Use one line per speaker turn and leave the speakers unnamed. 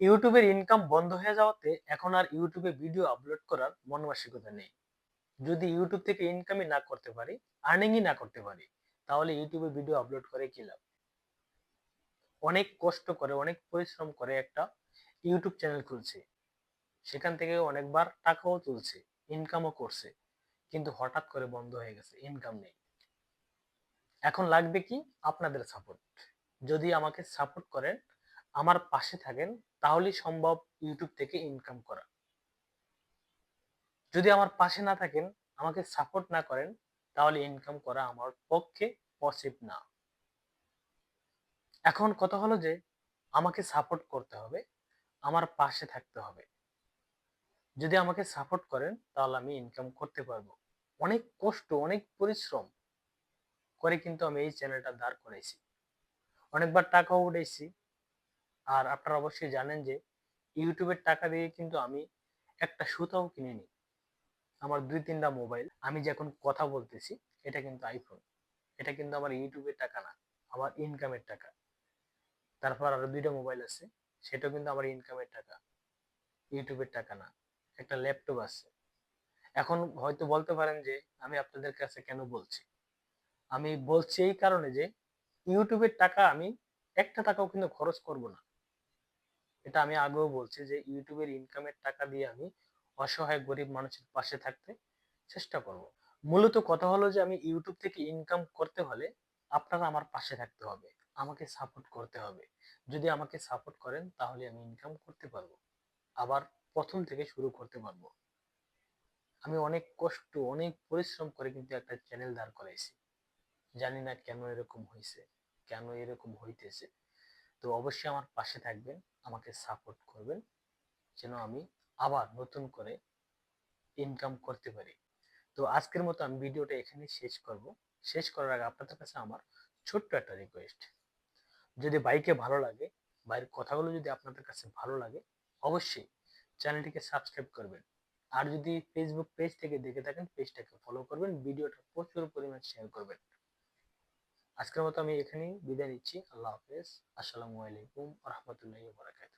ইউটিউবের ইনকাম বন্ধ হয়ে যাওয়াতে এখন আর ইউটিউবে ভিডিও আপলোড করার মন মানসিকতা নেই। যদি ইউটিউব থেকে ইনকামই না করতে পারি আর্নিংই না করতে পারি, তাহলে ইউটিউবে ভিডিও আপলোড করে কি লাভ? অনেক কষ্ট করে, অনেক পরিশ্রম করে একটা ইউটিউব চ্যানেল খুলছে। সেখান থেকে অনেকবার টাকাও তুলছে ইনকামও করছে, কিন্তু হঠাৎ করে বন্ধ হয়ে গেছে ইনকাম নেই। এখন লাগবে কি? আপনাদের সাপোর্ট যদি আমাকে সাপোর্ট করেন আমার পাশে থাকেন, তাহলেই সম্ভব ইউটিউব থেকে ইনকাম করা। যদি আমার পাশে না থাকেন, আমাকে সাপোর্ট না করেন, তাহলে ইনকাম করা আমার পক্ষে পসিব না। এখন কথা হলো যে, আমাকে সাপোর্ট করতে হবে, আমার পাশে থাকতে হবে। যদি আমাকে সাপোর্ট করেন, তাহলে আমি ইনকাম করতে পারব। অনেক কষ্ট, অনেক পরিশ্রম করে কিন্তু আমি এই চ্যানেলটা দাঁড় করাইছি। অনেকবার টাকাও উঠেছি আর আপনারা অবশ্যই জানেন যে ইউটিউবের টাকা দিয়ে কিন্তু আমি একটা সুতাও কিনে নিই আমার দুই তিনটা মোবাইল আমি যে এখন কথা বলতেছি, এটা কিন্তু আইফোন এটা কিন্তু আমার ইউটিউবের টাকা না, আমার ইনকামের টাকা। তারপর আরও দুইটা মোবাইল আছে, সেটাও কিন্তু আমার ইনকামের টাকা। ইউটিউবের টাকা না, একটা ল্যাপটপ আছে। এখন হয়তো বলতে পারেন যে, আমি আপনাদের কাছে কেন বলছি? আমি বলছি এই কারণে যে ইউটিউবের টাকা আমি একটা টাকাও কিন্তু খরচ করব না। এটা আমি আগেও বলছি যে ইউটিউবের ইনকামের টাকা দিয়ে আমি অসহায় গরিব মানুষের পাশে থাকতে চেষ্টা করব। মূলত কথা হলো যে আমি ইউটিউব থেকে ইনকাম করতে হলে আপনারা আমার পাশে থাকতে হবে, আমাকে সাপোর্ট করতে হবে। যদি আমাকে সাপোর্ট করেন তাহলে আমি ইনকাম করতে পারব, আবার প্রথম থেকে শুরু করতে পারব। আমি অনেক কষ্ট, অনেক পরিশ্রম করে কিন্তু একটা চ্যানেল দাঁড় করাইছি। জানি না কেন এরকম হয়েছে কেন এরকম হইতেছে। তো অবশ্যই আমার পাশে থাকবেন, আমাকে সাপোর্ট করবেন, যেন আমি আবার নতুন করে ইনকাম করতে পারি। তো আজকের মতো আমি ভিডিওটা এখানে শেষ করব। শেষ করার আগে আপনাদের কাছে আমার ছোট্ট একটা রিকোয়েস্ট যদি বাইকে ভালো লাগে, বাইরের কথাগুলো যদি আপনাদের কাছে ভালো লাগে, অবশ্যই চ্যানেলটিকে সাবস্ক্রাইব করবেন। আর যদি ফেসবুক পেজ থেকে দেখে থাকেন পেজটাকে ফলো করবেন, ভিডিওটা প্রচুর পরিমাণ শেয়ার করবেন। আজকের মতো আমি এখানেই বিদায় নিচ্ছি। আল্লাহ হাফেজ। আসসালামু আলাইকুম রহমতুল্লাহ বারাকাতুহ।